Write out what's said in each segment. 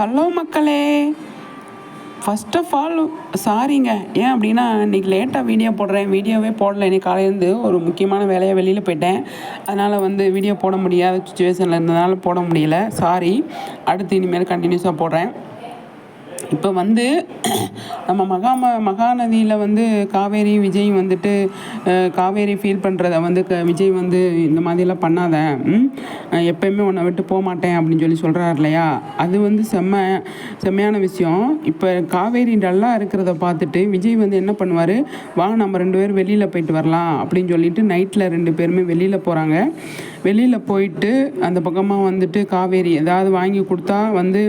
Hello மக்களே. First of all சாரிங்க ஏன் அப்படின்னா இன்றைக்கி லேட்டாக வீடியோ போடுறேன். வீடியோவே போடல. இன்னைக்கு காலையிலேருந்து ஒரு முக்கியமான வேலையாக வெளியில் போயிட்டேன். அதனால் வந்து வீடியோ போட முடியாத சுச்சுவேஷனில் இருந்ததுனால போட முடியல. சாரி அடுத்து இனிமேல் கண்டினியூஸாக போடுறேன். இப்போ வந்து நம்ம மகாம மகாநதியில் வந்து காவேரி விஜய் வந்துட்டு காவேரி ஃபீல் பண்ணுறத வந்து க விஜய் வந்து இந்த மாதிரிலாம் பண்ணாத எப்போயுமே எப்பயுமே உன்னை விட்டு போக மாட்டேன் அப்படின்னு சொல்லி சொல்கிறார் இல்லையா? அது வந்து செம்ம செம்மையான விஷயம். இப்போ காவேரி டல்லாக இருக்கிறத பார்த்துட்டு விஜய் வந்து என்ன பண்ணுவார்? வா நம்ம ரெண்டு பேரும் வெளியில் போயிட்டு வரலாம் அப்படின்னு சொல்லிட்டு நைட்டில் ரெண்டு பேருமே வெளியில் போகிறாங்க வெளியில் போயிட்டு அந்த பக்கமாக வந்துட்டு காவேரி ஏதாவது வாங்கி கொடுத்தா வந்து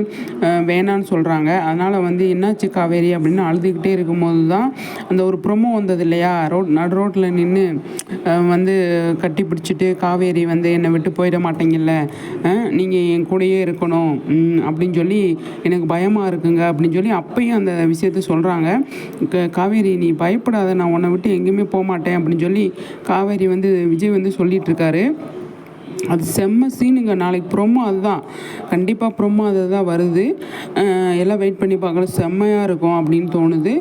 வேணான்னு சொல்கிறாங்க அதனால் வந்து என்னாச்சு காவேரி அப்படின்னு அழுதுகிட்டே இருக்கும்போது தான் அந்த ஒரு ப்ரொமோ வந்தது இல்லையா? ரோட் நடு ரோட்டில் நின்று வந்து கட்டி பிடிச்சிட்டு காவேரி வந்து என்னை விட்டு போயிட மாட்டேங்கல்ல. நீங்கள் என் கூடயே இருக்கணும் அப்படின்னு சொல்லி எனக்கு பயமாக இருக்குங்க அப்படின்னு சொல்லி அப்பையும் அந்த விஷயத்த சொல்கிறாங்க காவேரி நீ பயப்படாத நான் உன்னை விட்டு எங்கேயுமே போக மாட்டேன் அப்படின்னு சொல்லி காவேரி வந்து விஜய் வந்து சொல்லிட்டு இருக்காரு. அது செம்ம சீனுங்க நாளைக்கு ப்ரொமோ அதுதான். கண்டிப்பாக ப்ரொமோ அதுதான் வருது. எல்லாம் வெயிட் பண்ணி பார்க்கலாம் செம்மையாக இருக்கும் அப்படின்னு தோணுது.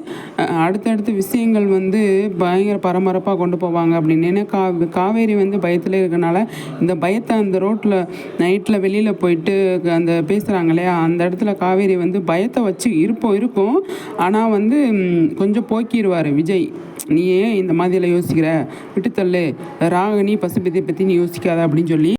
அடுத்தடுத்து அடுத்தடுத்த விஷயங்கள் வந்து பயங்கர பரபரப்பாக கொண்டு போவாங்க அப்படின்னு. ஏன்னா கா காவேரி வந்து பயத்தில் இருக்கனால இந்த பயத்தை அந்த ரோட்டில் நைட்டில் வெளியில் போயிட்டு அந்த பேசுகிறாங்க இல்லையா? அந்த இடத்துல காவேரி வந்து பயத்தை வச்சு இருப்போம் இருக்கும். ஆனால் வந்து கொஞ்சம் போக்கிடுவார் விஜய். நீ ஏன் இந்த மாதிரிலாம் யோசிக்கிற? விட்டுத்தள்ளு. ராகினி பசுபதியை பற்றி நீ யோசிக்காத அப்படின்னு சொல்லி